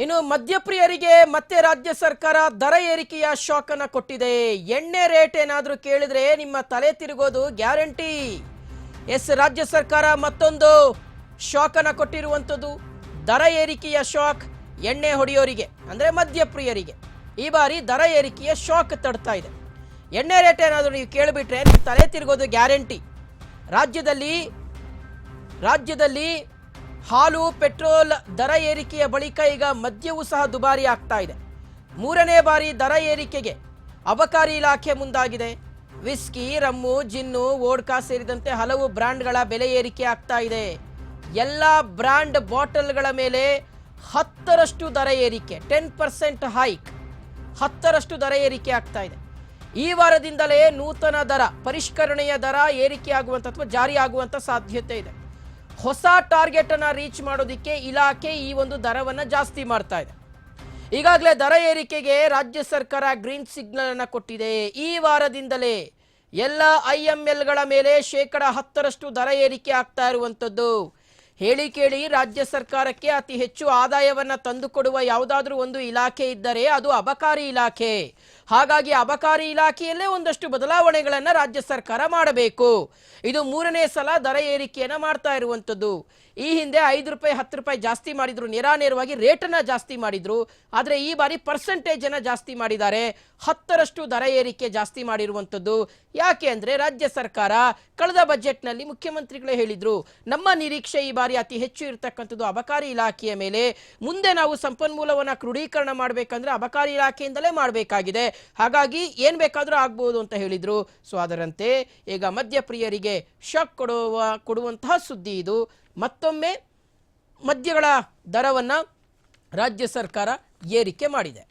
ಇನ್ನು ಮದ್ಯಪ್ರಿಯರಿಗೆ ಮತ್ತೆ ರಾಜ್ಯ ಸರ್ಕಾರ ದರ ಏರಿಕೆಯ ಶಾಕ್ ಕೊಟ್ಟಿದೆ. ಎಣ್ಣೆ ರೇಟ್ ಏನಾದರೂ ಕೇಳಿದ್ರೆ ನಿಮ್ಮ ತಲೆ ತಿರುಗೋದು ಗ್ಯಾರಂಟಿ. ಎಸ್, ರಾಜ್ಯ ಸರ್ಕಾರ ಮತ್ತೊಂದು ಶಾಕ್ ಅನ್ನ ಕೊಟ್ಟಿರುವಂಥದ್ದು. ದರ ಏರಿಕೆಯ ಶಾಕ್ ಎಣ್ಣೆ ಹೊಡೆಯೋರಿಗೆ, ಅಂದ್ರೆ ಮದ್ಯಪ್ರಿಯರಿಗೆ. ಈ ಬಾರಿ ದರ ಏರಿಕೆಯ ಶಾಕ್ ತಡ್ತಾ ಇದೆ. ಎಣ್ಣೆ ರೇಟ್ ಏನಾದರೂ ನೀವು ಕೇಳಿಬಿಟ್ರೆ ನಿಮ್ಮ ತಲೆ ತಿರುಗೋದು ಗ್ಯಾರಂಟಿ. ರಾಜ್ಯದಲ್ಲಿ ರಾಜ್ಯದಲ್ಲಿ ಹಾಲು, ಪೆಟ್ರೋಲ್ ದರ ಏರಿಕೆಯ ಬಳಿಕ ಈಗ ಮದ್ಯವೂ ಸಹ ದುಬಾರಿ ಆಗ್ತಾ ಇದೆ. ಮೂರನೇ ಬಾರಿ ದರ ಏರಿಕೆಗೆ ಅಬಕಾರಿ ಇಲಾಖೆ ಮುಂದಾಗಿದೆ. ವಿಸ್ಕಿ, ರಮ್ಮು, ಜಿನ್ನು, ವೋಡ್ಕಾ ಸೇರಿದಂತೆ ಹಲವು ಬ್ರ್ಯಾಂಡ್ಗಳ ಬೆಲೆ ಏರಿಕೆ ಆಗ್ತಾ ಇದೆ. ಎಲ್ಲ ಬ್ರ್ಯಾಂಡ್ ಬಾಟಲ್ಗಳ ಮೇಲೆ ಹತ್ತರಷ್ಟು ದರ ಏರಿಕೆ, ಟೆನ್ ಪರ್ಸೆಂಟ್ ಹೈಕ್. ಹತ್ತರಷ್ಟು ದರ ಏರಿಕೆ ಆಗ್ತಾ ಇದೆ. ಈ ವಾರದಿಂದಲೇ ನೂತನ ದರ, ಪರಿಷ್ಕರಣೆಯ ದರ ಏರಿಕೆ ಆಗುವಂಥ ಅಥವಾ ಜಾರಿಯಾಗುವಂಥ ಸಾಧ್ಯತೆ ಇದೆ. ಹೊಸ ಟಾರ್ಗೆಟ್ ಅನ್ನ ರೀಚ್ ಮಾಡೋದಕ್ಕೆ ಇಲಾಖೆ ಈ ಒಂದು ದರವನ್ನ ಜಾಸ್ತಿ ಮಾಡ್ತಾ ಇದೆ. ಈಗಾಗಲೇ ದರ ಏರಿಕೆಗೆ ರಾಜ್ಯ ಸರ್ಕಾರ ಗ್ರೀನ್ ಸಿಗ್ನಲ್ ಅನ್ನ ಕೊಟ್ಟಿದೆ. ಈ ವಾರದಿಂದಲೇ ಎಲ್ಲ ಐ ಎಂ ಎಲ್ಗಳ ಮೇಲೆ ಶೇಕಡ ಹತ್ತರಷ್ಟು ದರ ಏರಿಕೆ ಆಗ್ತಾ ಇರುವಂಥದ್ದು ಹೇಳಿ ಕೇಳಿ ರಾಜ್ಯ ಸರ್ಕಾರಕ್ಕೆ ಅತಿ ಹೆಚ್ಚು ಆದಾಯವನ್ನು ತಂದುಕೊಡುವ ಯಾವುದಾದ್ರೂ ಒಂದು ಇಲಾಖೆ ಇದ್ದರೆ ಅದು ಅಬಕಾರಿ ಇಲಾಖೆ. ಹಾಗಾಗಿ ಅಬಕಾರಿ ಇಲಾಖೆಯಲ್ಲೇ ಒಂದಷ್ಟು ಬದಲಾವಣೆಗಳನ್ನು ರಾಜ್ಯ ಸರ್ಕಾರ ಮಾಡಬೇಕು. ಇದು ಮೂರನೇ ಸಲ ದರ ಏರಿಕೆಯನ್ನು ಮಾಡ್ತಾ ಇರುವಂಥದ್ದು. ಈ ಹಿಂದೆ ಐದು ರೂಪಾಯಿ, ಹತ್ತು ರೂಪಾಯಿ ಜಾಸ್ತಿ ಮಾಡಿದ್ರು. ನೇರಾನೇರವಾಗಿ ರೇಟನ್ನು ಜಾಸ್ತಿ ಮಾಡಿದ್ರು. ಆದರೆ ಈ ಬಾರಿ ಪರ್ಸೆಂಟೇಜ್ ಅನ್ನು ಜಾಸ್ತಿ ಮಾಡಿದ್ದಾರೆ. ಹತ್ತರಷ್ಟು ದರ ಏರಿಕೆ ಜಾಸ್ತಿ ಮಾಡಿರುವಂಥದ್ದು. ಯಾಕೆ ಅಂದರೆ ರಾಜ್ಯ ಸರ್ಕಾರ ಕಳೆದ ಬಜೆಟ್ನಲ್ಲಿ ಮುಖ್ಯಮಂತ್ರಿಗಳೇ ಹೇಳಿದ್ರು, ನಮ್ಮ ನಿರೀಕ್ಷೆ ಈ ಬಾರಿ ಅತಿ ಹೆಚ್ಚು ಇರತಕ್ಕಂಥದ್ದು ಅಬಕಾರಿ ಇಲಾಖೆಯ ಮೇಲೆ. ಮುಂದೆ ನಾವು ಸಂಪನ್ಮೂಲವನ್ನ ಕ್ರೋಢೀಕರಣ ಮಾಡಬೇಕಂದ್ರೆ ಅಬಕಾರಿ ಇಲಾಖೆಯಿಂದಲೇ ಮಾಡಬೇಕಾಗಿದೆ. ಹಾಗಾಗಿ ಏನ್ ಬೇಕಾದರೂ ಆಗ್ಬೋದು ಅಂತ ಹೇಳಿದರು. ಸೊ, ಅದರಂತೆ ಈಗ ಮದ್ಯಪ್ರಿಯರಿಗೆ ಶಾಕ್ ಕೊಡುವ, ಕೊಡುವಂತಹ ಸುದ್ದಿ ಇದು. ಮತ್ತೊಮ್ಮೆ ಮದ್ಯಗಳ ದರವನ್ನು ರಾಜ್ಯ ಸರ್ಕಾರ ಏರಿಕೆ ಮಾಡಿದೆ.